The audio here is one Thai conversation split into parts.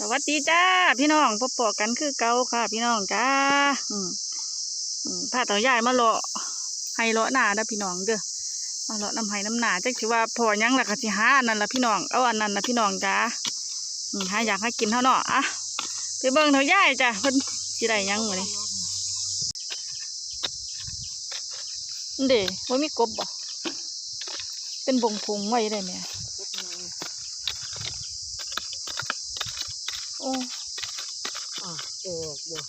สวัสดีจ้าพี่น้องพบปอกันคือเก่าค่ะ พี่น้องจ้าอืมอืมพาเต่ายามาเลาะให้เลาะหนาเด้อพี่น้องเด้อมาเลาะน้ำไห้น้ำหนาจักสิว่าพอยังล่ะก็สิหาอันนั้นละพี่น้องเอาอันนั้นละพี่น้องจ้าอืมหาอยากให้กินเท่าเนาะอะไปเบิ่งเต่ายายจ้ะเพิ่นสิได้ยังมื้อนี้เด้ว่ามีกบบ่เป็นบงพุงไว้ได้ไหมโอ้อะเออเดี๋ยว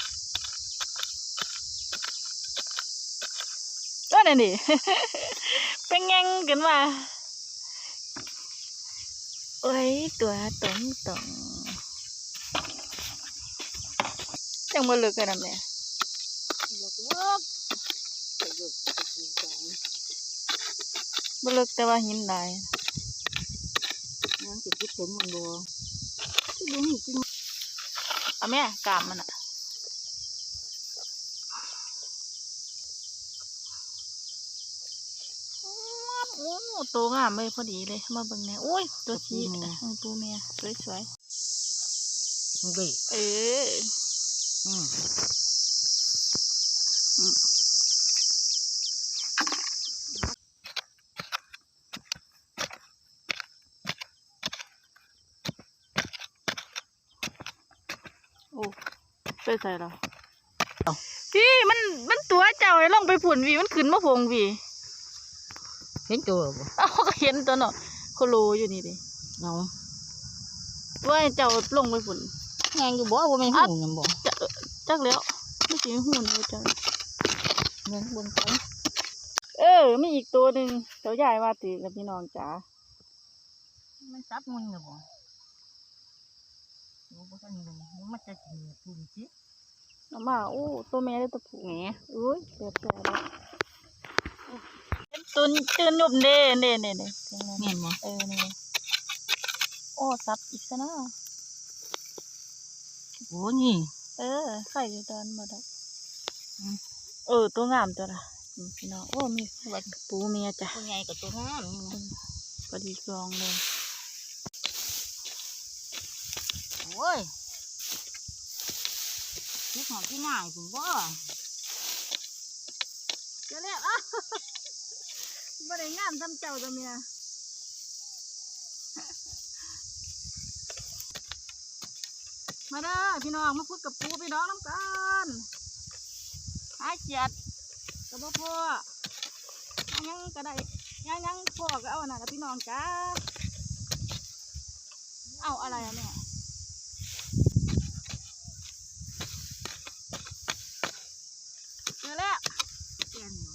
ก็นั่นดิเป็นไงกันว่าโอ้ยตัวตองตองจังบ่เลิกกันนำแม่เลิกเลิกไปเลิกไปกินกันบ่เลิกแต่ว่าหินหลายนั่งจะคิดถึงมันดูที่ดูนี่จริง เอาแม่กามมันอะโอ้ตัวงามเลยพอดีเลย มาเบิ่งแหน่โอ้ย ตัวสีเออตัวแม่สวยมันดีๆเออ อืม โอ้ ไปใส่เราพี่มันมันตัวเจ้าให้ลงไปผุ่นวีมันขึ้นมาพงวีเห็นตัวบ่เอ้าก็เห็นตัวเนาะโคโลอยู่นี่ดิเงาว่าให้เจ้าลงไปผุ่นแงงอยู่บ่ว่าไม่หูยังบ่จะจักแล้วไม่สิหุ่นเลยจ้ะเงินบนไปเออมีอีกตัวหนึ่งเจ้าใหญ่ว่าตีกับพี่น้องจ๋ามันจับมันอยู่บ่ รู้บ่ทันเลยมันจะกินปุ่นสิเอามาโอ้ตัวแม่ได้ตัวผู้แหมอุ้ยเจ็บแผลแล้วตุนตื่นหยุบเด้เด้เด้เด้ตรงนั้นแม่นบ่เออนี่โอ้ซับอีกซะนะโอ้นี่ เออไข่อยู่ตอนมาดับอืมเออตัวงามตัวละอืมพี่น้องโอ้มีวัดปูเมียจ้ะตัวใหญ่กับตัวงามนี่นะพอดีกรองเลย โอ้ยคิดหอมที่หน้าคุณบ่เจอแล้วอ้าวบ่ได้งามทำเจ้าตัวเมียมาเด้อพี่น้องมาพูดกับปูพี่น้องน้ำกันหาเกียดกับพ่อยังก็ได้ยังยังพ่อก็เอาอันนั้นนะพี่น้องจ้าเอาอะไรอะแม่เจอแล้ว แก่นบ่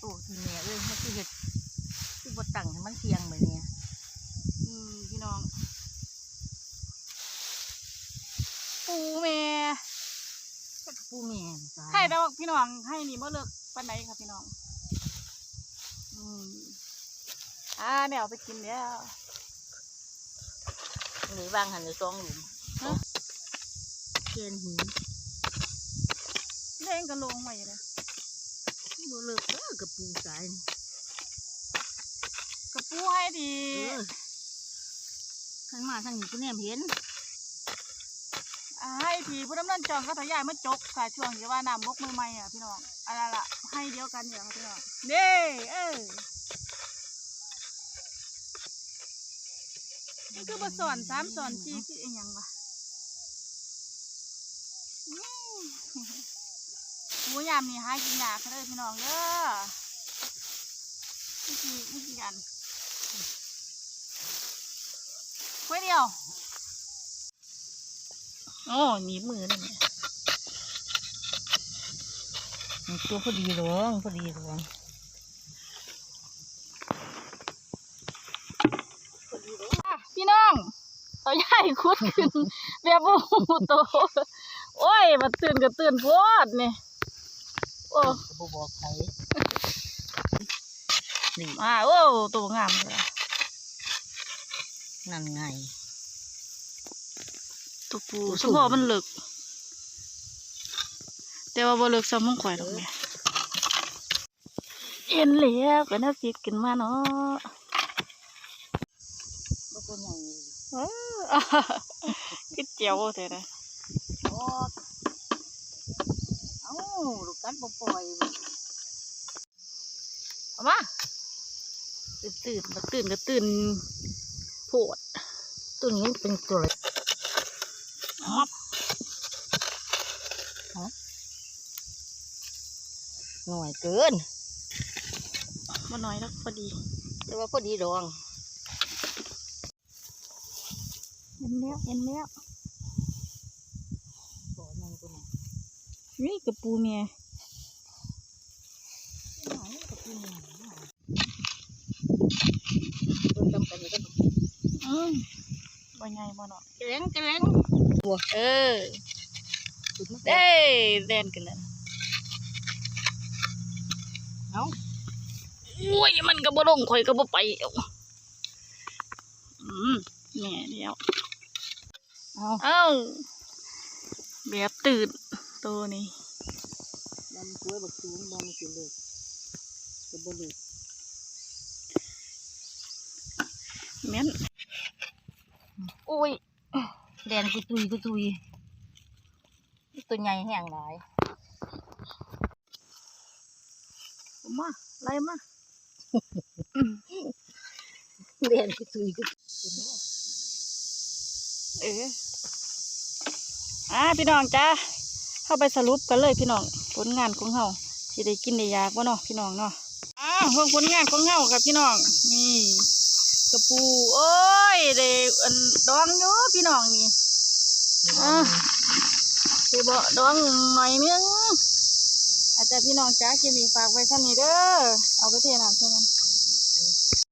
โอ้ที แม่เอ้ยมันคือเห็ดคือบดตั้งให้มันเทียงแบบนี้อืมพี่น้อง ปูแม่ก็ปูแม่นี่จ้าให้แล้วพี่น้องให้นี่เมื่อเลิกปันไหนครับพี่น้อง อืมอ่าเนี่ยเอาไปกินแล้วหรือวางหันในซองหลุมฮะเกณฑ์หินเล่นก็ลงมาอยู่เลย บ่เลิกเด้อกับปูสายนี่กระปูให้ดีเออทางมาทางนี้กูแนมเห็นอ่าให้ผีผู้ดำเนินจองก็ทะยายมาจกค่ะช่วงที่ว่าน้ำบกมือใหม่อะพี่น้องอะไรล่ะให้เดียวกันเนี่ยครับพี่น้องเด้เออมันคือมาสอนสามสอนสี่คืออีหยังวะอืม หมูยามนี่หากินยากเขาเลยพี่น้องเด้อวิธีวิธีกันไว้เดียวโอ้หนีมือเลยเนี่ยมันตัวพอดีหลวงพอดีหลวงพี่น้องเอาใหญ่คุดขึ้นแบบโอ้โหโตโอ้ยมาตื่นก็ตื่นโพดเนี่ย โอ้ก็บ่บอกใครนี่มาโอ้ตัวงามเลยนั่นไงตัวปูสมพอมันเลิกแต่ว่าบ่เลิกซ้ำมงข่อยดอกแม่เห็นแล้วก็น่าสิกินมาเนาะบ่ตัวใหญ่เลยเอ้อคือเจียวแต่นะโอ้เอ้าลูกกัดบ่ปล่อยเว้ยเอามาตื่นตื่นมาตื่นก็ตื่นโพดตัวนี้เป็นตัวเล็กอ๊อบหน่อยเกินมาน้อยแล้วพอดี แต่ว่าพอดีดองเห็นแล้วเห็นแล้วตัวใหญ่ตัวนี้ นี่กระปูเมียหน่อยก็กินหน่อยหน่อยตัวจำกันก็อืมบ่ใหญ่บ่เนาะแกล้งแกล้งเออสุดมากเด้แดนกันแล้วเอ้าอุ้ยมันก็บ่ลงข่อยก็บ่ไปเอาอืมแหน่เดียวเอาเอ้าแบบตื่น ตัวนี้ดำกล้วยบักสูงดำสิเลยจะบลยแม่นอุ้ยแดนกุตุยกุตุยตัวใหญ่แห้งหลายเอามาไล่มาแดนกุตุยกุตุยเอออ่าพี่น้องจ้า เข้าไปสรุปกันเลยพี่น้องผลงานของเฮาสิได้กินได้ยากบ่เนาะพี่น้องเนาะอ่าเพิ่งผลงานของเฮาครับพี่น้องนี่กระปูโอ้ยได้อันดองอยู่พี่น้องนี่อ่าไปบ่ดองหน่อยนึงอาจจะพี่น้องจ้าคลิปนี้ฝากไว้เท่านี้เด้อเอาไปเทน้ำใช่มัน